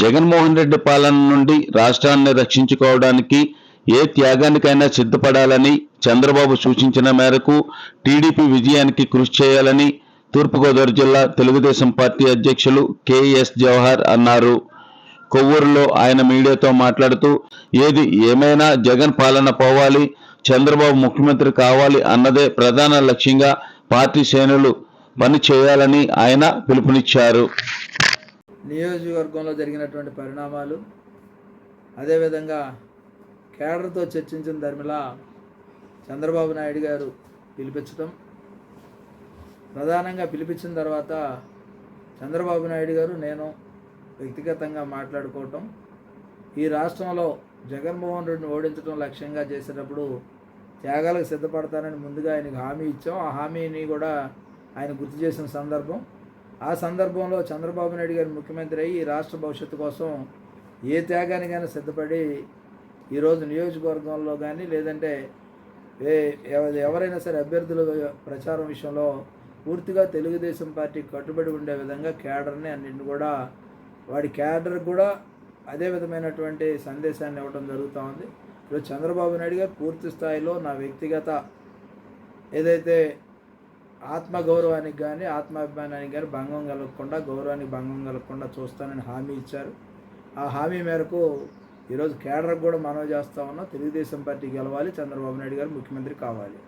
జగన్మోహన్ రెడ్డి పాలన నుండి రాష్ట్రాన్ని రక్షించుకోవడానికి ఏ త్యాగానికైనా సిద్ధపడాలని చంద్రబాబు సూచించిన మేరకు టీడీపీ విజయానికి కృషి చేయాలని తూర్పుగోదావరి జిల్లా తెలుగుదేశం పార్టీ అధ్యక్షులు కెఎస్ జవహర్ అన్నారు. కొవ్వూరులో ఆయన మీడియాతో మాట్లాడుతూ ఏది ఏమైనా జగన్ పాలన పోవాలి చంద్రబాబు ముఖ్యమంత్రి కావాలి అన్నదే ప్రధాన లక్ష్యంగా పార్టీ శ్రేణులు పని చేయాలని ఆయన పిలుపునిచ్చారు. నియోజకవర్గంలో జరిగినటువంటి పరిణామాలు అదేవిధంగా కేడర్తో చర్చించిన ధర్మిలా చంద్రబాబు నాయుడు గారు పిలిపించటం ప్రధానంగా పిలిపించిన తర్వాత చంద్రబాబు నాయుడు గారు నేను వ్యక్తిగతంగా మాట్లాడుకోవటం ఈ రాష్ట్రంలో జగన్మోహన్ రెడ్డిని ఓడించడం లక్ష్యంగా చేసేటప్పుడు త్యాగాలకు సిద్ధపడతానని ముందుగా ఆయనకు హామీ ఇచ్చాం. ఆ హామీని కూడా ఆయన గుర్తు చేసిన సందర్భం. ఆ సందర్భంలో చంద్రబాబు నాయుడు గారు ముఖ్యమంత్రి అయ్యి ఈ రాష్ట్ర భవిష్యత్తు కోసం ఏ త్యాగానికైనా సిద్ధపడి ఈరోజు నియోజకవర్గంలో కానీ లేదంటే ఏ ఎవరైనా సరే అభ్యర్థుల ప్రచారం విషయంలో పూర్తిగా తెలుగుదేశం పార్టీ కట్టుబడి ఉండే విధంగా క్యాడర్ని అన్నింటిని కూడా వాడి క్యాడర్ కూడా అదే విధమైనటువంటి సందేశాన్ని ఇవ్వడం జరుగుతూ ఉంది. ఇప్పుడు చంద్రబాబు నాయుడు గారు పూర్తి స్థాయిలో నా వ్యక్తిగత ఏదైతే ఆత్మగౌరవానికి కానీ ఆత్మాభిమానానికి కానీ భంగం కలగకుండా గౌరవానికి భంగం కలగకుండా చూస్తానని హామీ ఇచ్చారు. ఆ హామీ మేరకు ఈరోజు కేడర్కు కూడా మనవి చేస్తా ఉన్నాం తెలుగుదేశం పార్టీ గెలవాలి చంద్రబాబు నాయుడు గారు ముఖ్యమంత్రి కావాలి.